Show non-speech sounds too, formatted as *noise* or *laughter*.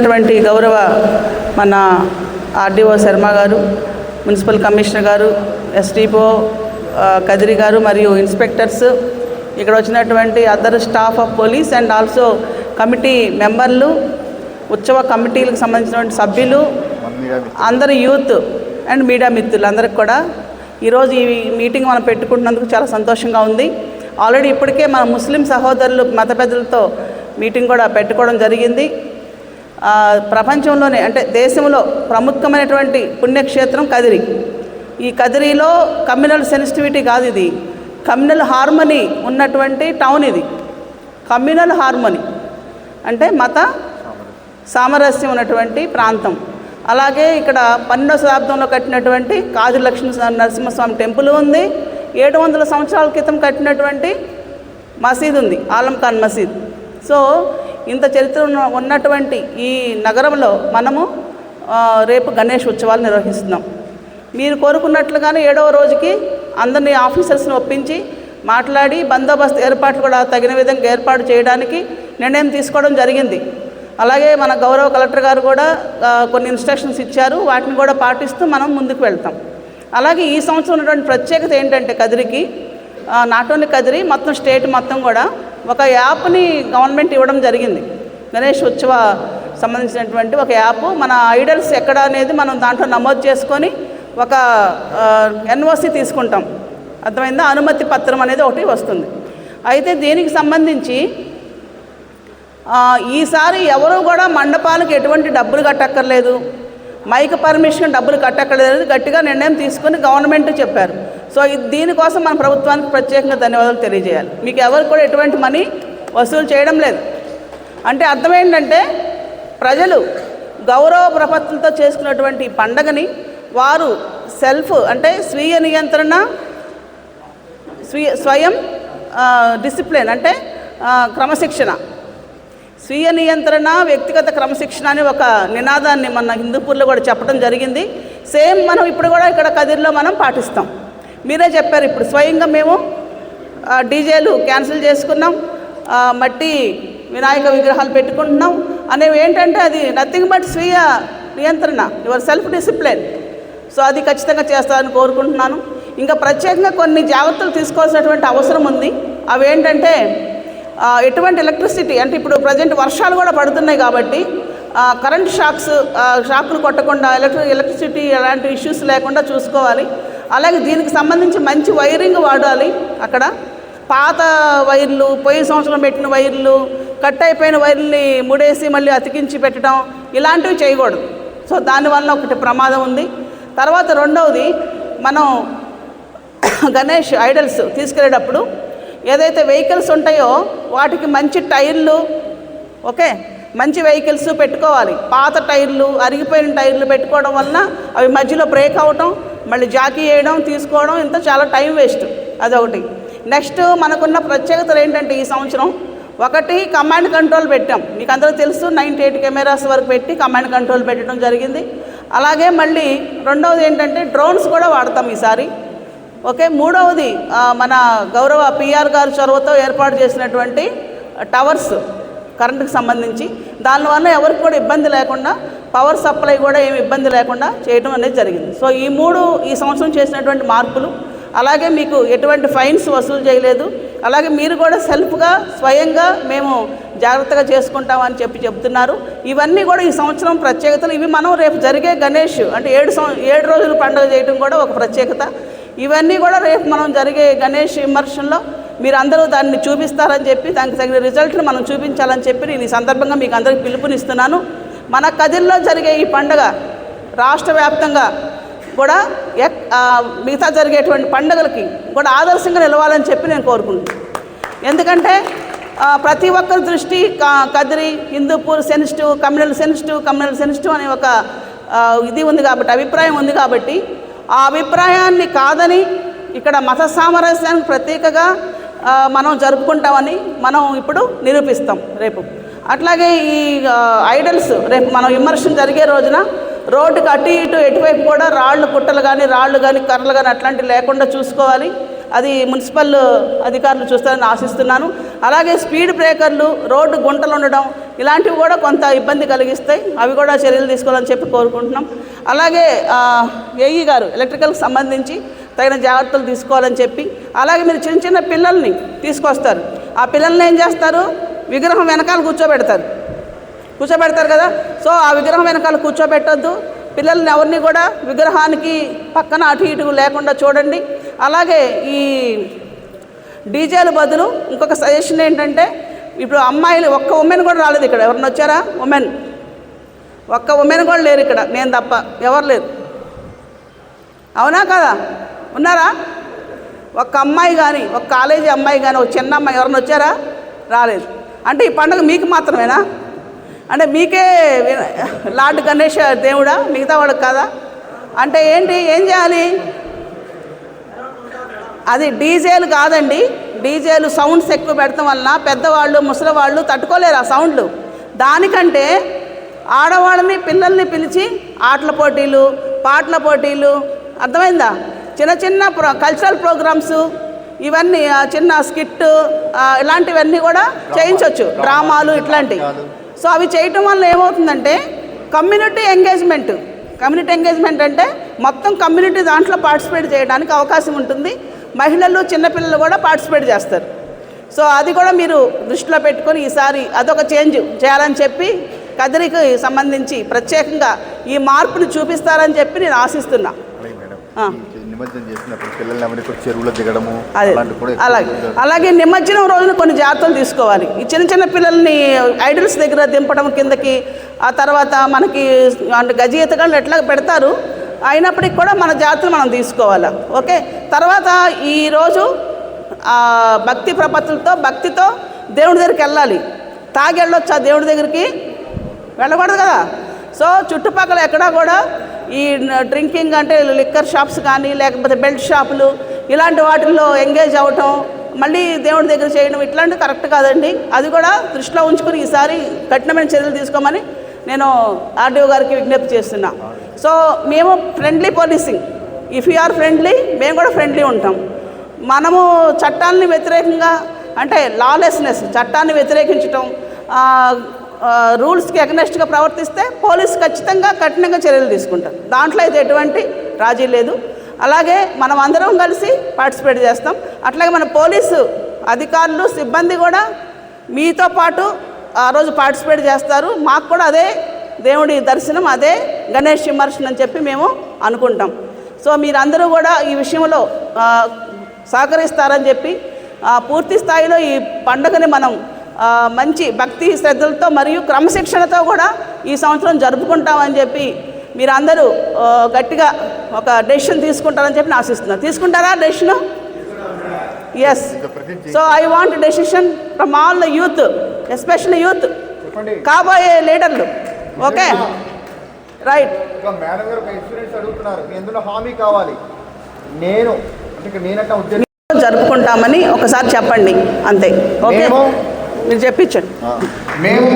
అటువంటి గౌరవ మన ఆర్డీఓ శర్మ గారు మున్సిపల్ కమిషనర్ గారు ఎస్డిపో కదిరి గారు మరియు ఇన్స్పెక్టర్స్ ఇక్కడ వచ్చినటువంటి other staff of police and also committee మెంబర్లు ఉత్సవ కమిటీలకు సంబంధించినటువంటి సభ్యులు అందరు యూత్ అండ్ మీడియా మిత్రులు అందరికి కూడా ఈరోజు ఈ మీటింగ్ మనం పెట్టుకుంటున్నందుకు చాలా సంతోషంగా ఉంది. ఆల్రెడీ ఇప్పటికే మన ముస్లిం సహోదరులు మత పెద్దలతో మీటింగ్ కూడా పెట్టుకోవడం జరిగింది. ప్రపంచంలోనే అంటే దేశంలో ప్రముఖమైనటువంటి పుణ్యక్షేత్రం కదిరి. ఈ కదిరిలో కమ్యూనల్ సెన్సిటివిటీ కాదు ఇది. కమ్యూనల్ హార్మనీ ఉన్నటువంటి టౌన్ ఇది. కమ్యూనల్ హార్మనీ అంటే మత సామరస్యం ఉన్నటువంటి ప్రాంతం. అలాగే ఇక్కడ పన్నెండవ శతాబ్దంలో కట్టినటువంటి కాజు లక్ష్మీ నరసింహస్వామి టెంపుల్ ఉంది. ఏడు వందల సంవత్సరాల క్రితం కట్టినటువంటి మసీద్ ఉంది ఆలం ఖాన్ మసీద్. సో ఇంత చరిత్ర ఉన్నటువంటి ఈ నగరంలో మనము రేపు గణేష్ ఉత్సవాలు నిర్వహిస్తున్నాం. మీరు కోరుకున్నట్లుగానే ఏడవ రోజుకి అందరినీ ఆఫీసర్స్ని ఒప్పించి మాట్లాడి బందోబస్తు ఏర్పాట్లు కూడా తగిన విధంగా ఏర్పాటు చేయడానికి నిర్ణయం తీసుకోవడం జరిగింది. అలాగే మన గౌరవ కలెక్టర్ గారు కూడా కొన్ని ఇన్స్ట్రక్షన్స్ ఇచ్చారు. వాటిని కూడా పాటిస్తూ మనం ముందుకు వెళ్తాం. అలాగే ఈ సంవత్సరం ఉన్నటువంటి ప్రత్యేకత ఏంటంటే కదిరికి నాట్ ఓన్లీ కదిరి మొత్తం స్టేట్ మొత్తం కూడా ఒక యాప్ని గవర్నమెంట్ ఇవ్వడం జరిగింది. గణేష్ ఉత్సవ సంబంధించినటువంటి ఒక యాప్. మన ఐడల్స్ ఎక్కడ అనేది మనం దాంట్లో నమోదు చేసుకొని ఒక ఎన్ఓసి తీసుకుంటాం. అర్థమైందా? అనుమతి పత్రం అనేది ఒకటి వస్తుంది. అయితే దీనికి సంబంధించి ఈసారి ఎవరు కూడా మండపాలకు ఎటువంటి డబ్బులు కట్టక్కర్లేదు. మైక్ పర్మిషన్ డబ్బులు కట్టక్కర్లేదు. గట్టిగా నిర్ణయం తీసుకొని గవర్నమెంట్ చెప్పారు. సో ఇది దీనికోసం మన ప్రభుత్వానికి ప్రత్యేకంగా ధన్యవాదాలు తెలియజేయాలి. మీకు ఎవరు కూడా ఎటువంటి మనీ వసూలు చేయడం లేదు. అంటే అర్థం ఏంటంటే ప్రజలు గౌరవ ప్రపత్తులతో చేసుకున్నటువంటి పండగని వారు సెల్ఫ్ అంటే స్వీయ నియంత్రణ స్వీయ స్వయం డిసిప్లిన్ అంటే క్రమశిక్షణ. స్వీయ నియంత్రణ వ్యక్తిగత క్రమశిక్షణ అని ఒక నినాదాన్ని మన హిందూపూర్లో కూడా చెప్పడం జరిగింది. సేమ్ మనం ఇప్పుడు కూడా ఇక్కడ కదిరిలో మనం పాటిస్తాం. మీరే చెప్పారు ఇప్పుడు స్వయంగా మేము డీజేలు క్యాన్సిల్ చేసుకున్నాం మట్టి వినాయక విగ్రహాలు పెట్టుకుంటున్నాం. అనేవి ఏంటంటే అది నథింగ్ బట్ స్వీయ నియంత్రణ యువర్ సెల్ఫ్ డిసిప్లిన్ సో అది ఖచ్చితంగా చేస్తారని కోరుకుంటున్నాను. ఇంకా ప్రత్యేకంగా కొన్ని జాగ్రత్తలు తీసుకోవాల్సినటువంటి అవసరం ఉంది. అవి ఏంటంటే ఎటువంటి ఎలక్ట్రిసిటీ అంటే ఇప్పుడు ప్రజెంట్ వర్షాలు కూడా పడుతున్నాయి కాబట్టి కరెంట్ షాక్స్ షాక్లు కొట్టకుండా ఎలక్ట్రి ఎలక్ట్రిసిటీ ఎలాంటి ఇష్యూస్ లేకుండా చూసుకోవాలి. అలాగే దీనికి సంబంధించి మంచి వైరింగ్ వాడాలి అక్కడ. పాత వైర్లు పోయిన సంవత్సరం పెట్టిన వైర్లు కట్ అయిపోయిన వైర్లని ముడేసి మళ్ళీ అతికించి పెట్టడం ఇలాంటివి చేయకూడదు. సో దానివల్ల ఒకటి ప్రమాదం ఉంది. తర్వాత రెండవది మనం *coughs* గణేష్ ఐడల్స్ తీసుకెళ్ళేటప్పుడు ఏదైతే వెహికల్స్ ఉంటాయో వాటికి మంచి టైర్లు ఓకే మంచి వెహికల్స్ పెట్టుకోవాలి. పాత టైర్లు అరిగిపోయిన టైర్లు పెట్టుకోవడం వలన అవి మధ్యలో బ్రేక్ అవటం మళ్ళీ జాకీ వేయడం తీసుకోవడం ఇంత చాలా టైం వేస్ట్. అదొకటి. నెక్స్ట్ మనకున్న ప్రత్యేకతలు ఏంటంటే ఈ సంవత్సరం? ఒకటి కమాండ్ కంట్రోల్ పెట్టాం. మీకు అందరూ తెలుసు నైంటీ ఎయిట్ కెమెరాస్ వరకు పెట్టి కమాండ్ కంట్రోల్ పెట్టడం జరిగింది. అలాగే మళ్ళీ రెండవది ఏంటంటే డ్రోన్స్ కూడా వాడతాం ఈసారి. ఓకే మూడవది మన గౌరవ పిఆర్ గారు చొరవతో ఏర్పాటు చేసినటువంటి టవర్స్. కరెంటుకు సంబంధించి. దానివల్ల ఎవరికి కూడా ఇబ్బంది లేకుండా పవర్ సప్లై కూడా ఏమి ఇబ్బంది లేకుండా చేయడం అనేది జరిగింది. సో ఈ మూడు ఈ సంవత్సరం చేసినటువంటి మార్పులు అలాగే మీకు ఎటువంటి ఫైన్స్ వసూలు చేయలేదు అలాగే మీరు కూడా సెల్ఫ్గా స్వయంగా మేము జాగ్రత్తగా చేసుకుంటామని చెప్పి చెప్తున్నారు. ఇవన్నీ కూడా ఈ సంవత్సరం ప్రత్యేకతలు. ఇవి మనం రేపు జరిగే గణేష్ అంటే ఏడు సం ఏడు రోజులు పండుగ చేయడం కూడా ఒక ప్రత్యేకత. ఇవన్నీ కూడా రేపు మనం జరిగే గణేష్ విమర్శనలో మీరు అందరూ దాన్ని చూపిస్తారని చెప్పి దానికి తగిన రిజల్ట్ని మనం చూపించాలని చెప్పి నేను ఈ సందర్భంగా మీకు అందరికీ పిలుపునిస్తున్నాను. మన కదిల్లో జరిగే ఈ పండుగ రాష్ట్ర వ్యాప్తంగా కూడా ఎక్- మిగతా జరిగేటువంటి పండుగలకి కూడా ఆదర్శంగా నిలవాలని చెప్పి నేను కోరుకుంటున్నాను. ఎందుకంటే ప్రతి ఒక్కరి దృష్టి క- Kadiri Hindupur sensitive communal sensitive communal sensitive అనే ఒక ఇది ఉంది కాబట్టి అభిప్రాయం ఉంది కాబట్టి ఆ అభిప్రాయాన్ని కాదని ఇక్కడ మత సామరస్యానికి ప్రత్యేకగా మనం జరుపుకుంటామని మనం ఇప్పుడు నిరూపిస్తాం రేపు. అట్లాగే ఈ ఐడల్స్ రేపు మనం విమర్శన జరిగే రోజున రోడ్డుకి అటు ఇటు ఎటువైపు కూడా రాళ్ళు పుట్టలు కానీ రాళ్ళు కానీ కర్రలు కానీ అట్లాంటివి లేకుండా చూసుకోవాలి. అది మున్సిపల్ అధికారులు చూస్తారని ఆశిస్తున్నాను. అలాగే స్పీడ్ బ్రేకర్లు రోడ్డు గుంటలు ఉండడం ఇలాంటివి కూడా కొంత ఇబ్బంది కలిగిస్తాయి. అవి కూడా చర్యలు తీసుకోవాలని చెప్పి కోరుకుంటున్నాం. అలాగే ఏఈ గారు ఎలక్ట్రికల్కి సంబంధించి తగిన జాగ్రత్తలు తీసుకోవాలని చెప్పి అలాగే మీరు చిన్న చిన్న పిల్లల్ని తీసుకొస్తారు. ఆ పిల్లల్ని ఏం చేస్తారు? విగ్రహం వెనకాల కూర్చోబెడతారు. కూర్చోబెడతారు కదా? సో ఆ విగ్రహం వెనకాల కూర్చోబెట్టొద్దు. పిల్లల్ని ఎవరిని కూడా విగ్రహానికి పక్కన అటు ఇటు లేకుండా చూడండి. అలాగే ఈ డీజేల బదులు ఇంకొక సజెషన్ ఏంటంటే ఇప్పుడు అమ్మాయిలు ఒక్క ఉమెన్ కూడా రాలేదు ఇక్కడ. ఎవరిని వచ్చారా? ఉమెన్. ఒక్క ఉమెన్ కూడా లేరు ఇక్కడ. నేను తప్ప ఎవరు లేరు. అవునా కదా? ఉన్నారా? ఒక్క అమ్మాయి కానీ ఒక కాలేజీ అమ్మాయి కానీ ఒక చిన్న అమ్మాయి ఎవరైనా వచ్చారా? రాలేదు. అంటే ఈ పండుగ మీకు మాత్రమేనా? అంటే మీకే లార్డ్ గణేష్ దేవుడా? మిగతా వాడు కదా? అంటే ఏంటి? ఏం చేయాలి? అది డీజేలు కాదండి. డీజేలు సౌండ్స్ ఎక్కువ పెడతాం వలన పెద్దవాళ్ళు ముసలివాళ్ళు తట్టుకోలేరు ఆ సౌండ్లు. దానికంటే ఆడవాళ్ళని పిల్లల్ని పిలిచి ఆటల పోటీలు పాటల పోటీలు. అర్థమైందా? చిన్న చిన్న ప్రో కల్చరల్ ప్రోగ్రామ్స్ ఇవన్నీ చిన్న స్కిట్ ఇలాంటివన్నీ కూడా చేయించవచ్చు డ్రామాలు ఇట్లాంటివి సో అవి చేయటం వల్ల ఏమవుతుందంటే కమ్యూనిటీ ఎంగేజ్మెంట్ కమ్యూనిటీ ఎంగేజ్మెంట్ అంటే మొత్తం కమ్యూనిటీ దాంట్లో పార్టిసిపేట్ చేయడానికి అవకాశం ఉంటుంది. మహిళలు చిన్నపిల్లలు కూడా పార్టిసిపేట్ చేస్తారు. సో అది కూడా మీరు దృష్టిలో పెట్టుకొని ఈసారి అదొక చేంజ్ చేయాలని చెప్పి కదిరికి సంబంధించి ప్రత్యేకంగా ఈ మార్పుని చూపిస్తారని చెప్పి నేను ఆశిస్తున్నా. నిమజ్జనం చేసినప్పుడు పిల్లల్ని ఎవరికి చెరువులో దిగడము అలాగే. అలాగే నిమజ్జనం రోజున కొన్ని జాగ్రత్తలు తీసుకోవాలి. ఈ చిన్న చిన్న పిల్లల్ని ఐడల్స్ దగ్గర దింపడం కిందకి ఆ తర్వాత మనకి అంటే గజ ఈతగాళ్ళు ఎట్లా పెడతారు అయినప్పటికి కూడా మన జాగ్రత్తలు మనం తీసుకోవాలి. ఓకే? తర్వాత ఈరోజు ఆ, భక్తి ప్రపత్తులతో భక్తితో దేవుడి దగ్గరికి వెళ్ళాలి. తాగి వెళ్ళొచ్చు ఆ దేవుడి దగ్గరికి. వెళ్ళకూడదు కదా? సో చుట్టుపక్కల ఎక్కడా కూడా ఈ డ్రింకింగ్ అంటే లిక్కర్ షాప్స్ కానీ లేకపోతే బెల్ట్ షాపులు ఇలాంటి వాటిల్లో ఎంగేజ్ అవ్వటం మళ్ళీ దేవుడి దగ్గర చేయడం ఇట్లాంటివి కరెక్ట్ కాదండి. అది కూడా దృష్టిలో ఉంచుకుని ఈసారి కఠినమైన చర్యలు తీసుకోమని నేను ఆర్డీఓ గారికి విజ్ఞప్తి చేస్తున్నా. సో మేము friendly policing if you are friendly మేము కూడా ఫ్రెండ్లీ ఉంటాం. మనము చట్టాలని వ్యతిరేకంగా అంటే లాలెస్నెస్ చట్టాన్ని వ్యతిరేకించటం రూల్స్కి అగనెస్ట్గా ప్రవర్తిస్తే పోలీసు ఖచ్చితంగా కఠినంగా చర్యలు తీసుకుంటారు. దాంట్లో అయితే ఎటువంటి రాజీ లేదు. అలాగే మనం అందరం కలిసి పార్టిసిపేట్ చేస్తాం. అట్లాగే మన పోలీసు అధికారులు సిబ్బంది కూడా మీతో పాటు ఆ రోజు పార్టిసిపేట్ చేస్తారు. మాకు కూడా అదే దేవుడి దర్శనం అదే గణేష్ విమర్శనం అని చెప్పి మేము అనుకుంటాం. సో మీరందరూ కూడా ఈ విషయంలో సహకరిస్తారని చెప్పి పూర్తి స్థాయిలో ఈ పండుగని మనం మంచి భక్తి శ్రద్ధలతో మరియు క్రమశిక్షణతో కూడా ఈ సంవత్సరం జరుపుకుంటామని చెప్పి మీరందరూ గట్టిగా ఒక డెసిషన్ తీసుకుంటారని చెప్పి నేను ఆశిస్తున్నాను తీసుకుంటారా decision yes so I want decision from all the youth especially youth కాబోయే లీడర్లు. ఓకే రైట్ ఇంకా మేడం గారు ఒక ఇన్సూరెన్స్ అడుగుతున్నారు. మీ ఎందులో హామీ కావాలి. నేను అంటే నేనంటే జరుపుకుంటామని ఒకసారి చెప్పండి. అంతే. ఓకే మీరు చెప్పించండి మేము